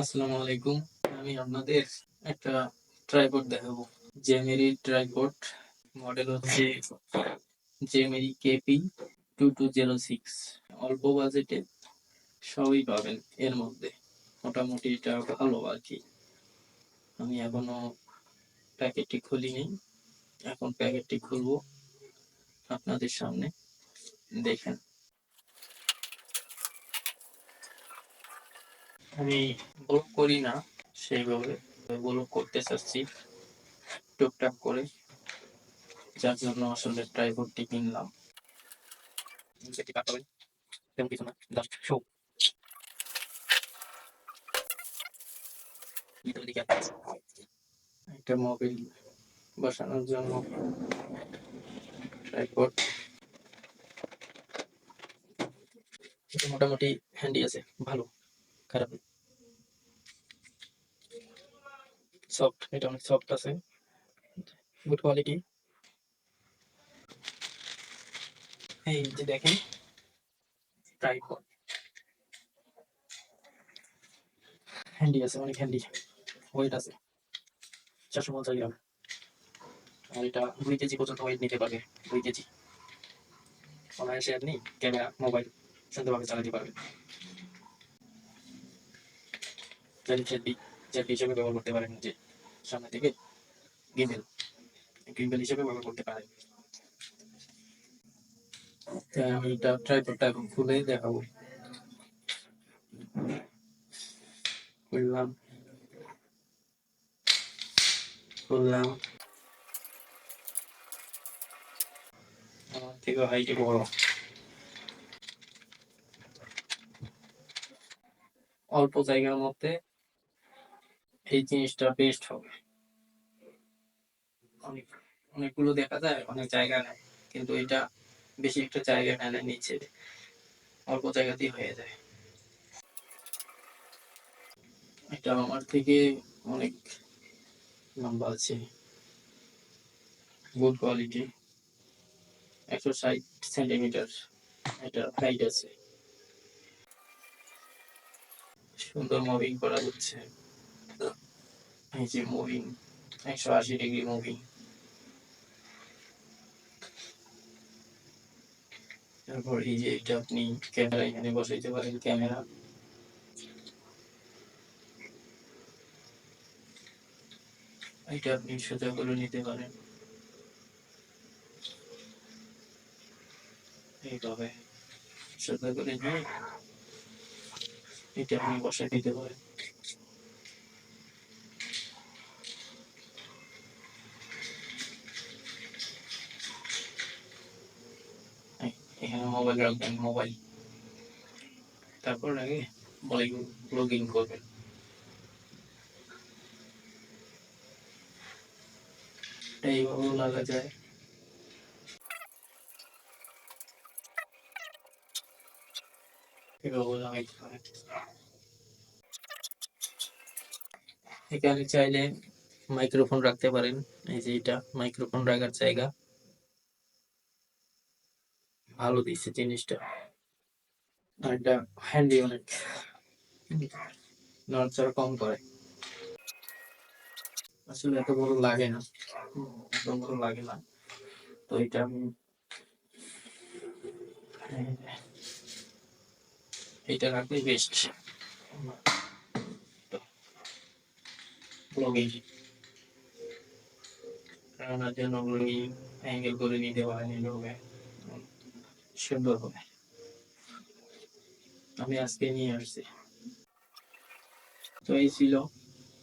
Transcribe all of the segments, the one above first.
আসসালামু আলাইকুম। আমি আপনাদের একটা ট্রাইপড দেখাবো। জেমেরি ট্রাইপড মডেল হচ্ছে Jmary KP two two zero six অল্প বাজেটে সবই পাবেন এর মধ্যে। মোটামুটি এটা ভালো আর কি। আমি এখনও প্যাকেটটি খুলিনি। এখন প্যাকেটটি খুলবো আপনাদের সামনে। দেখেন। আমি ব্লগ করি না সেইভাবে ব্লগ করতে চাচ্ছি টুকটাক করে যার জন্য আসলে ট্রাইপডটি কিনলাম। সেটি কাটাবেন তেমন কিছু না জাস্ট শো একটা মোবাইল বসানোর জন্য ট্রাইপড মোটামুটি হ্যান্ডি আছে ভালো খারাপ না সফট এটা অনেক সফট আছে। গুড কোয়ালিটি এই যে দেখেন ট্রাইপড হ্যান্ডি আছে, অনেক হ্যান্ডি ওয়েট আছে। চারশো পঞ্চাশ গ্রাম। আর এটা দুই কেজি পর্যন্ত ওয়েট নিতে পারবে, দুই কেজি। অনায়াসে আপনি ক্যামেরা, মোবাইল সুন্দরভাবে চালাতে পারবেন। সেলফি হিসেবে ব্যবহার করতে পারেন যে সামনে থেকে গিম্বেল গিম্বেল হিসেবে ব্যবহার করতে আমি ট্রাইপডটা এখন খুলে দেখাবো। খুললাম। খুললাম। থেকে হাইটে বড়। অল্প জায়গার মধ্যে এই জিনিসটা বেস্ট হবে। অনেক, অনেকগুলো দেখা যায়, অনেক জায়গা নেয়, কিন্তু এটা বেশি একটা জায়গা নেয় না, নিচে। অল্প জায়গাতেই হয়ে যায়। এটা আমার থেকে অনেক লম্বা আছে। গুড কোয়ালিটি একশো ষাট সেন্টিমিটার এটা হাইট আছে। সুন্দর মুভিং করা হচ্ছে। এই যে মুভিং একশো আশি ডিগ্রি মুভিং তারপর এই যে এটা আপনি ক্যামেরা এখানে বসাইতে পারেন, ক্যামেরা। এটা আপনি সোজা করে নিতে পারেন। এইভাবে সোজা করে নিয়ে এটা আপনি বসাই দিতে পারেন। এখানে মোবাইল রাখবেন মোবাইল তারপর আগে লগ ইন করবেন। এইভাবেও লাগা যায়। এখানে চাইলে মাইক্রোফোন রাখতে পারেন। এই যে এটা মাইক্রোফোন রাখার জায়গা। ভালো দিচ্ছে জিনিসটা। এটা হ্যান্ডি অনেক। নড়চড় কম করে। আসলে এত বড় লাগে না। এত বড় লাগে না। তো এটা আমি এটা রাখলে বেস্ট ব্লগিং রান্নার জন্য অ্যাঙ্গেল করে নিতে পারেন এইভাবে সুন্দর হবে। আমি আজকে নিয়ে আসছি। তো এই ছিল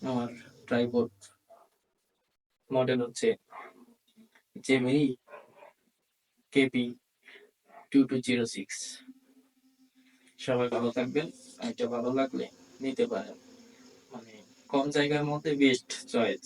আমার ট্রাইপড মডেল হচ্ছে Gemini KP two two zero six সবাই ভালো থাকবেন এটা ভালো লাগলে নিতে পারেন। মানে কম জায়গার মধ্যে বেস্ট চয়েস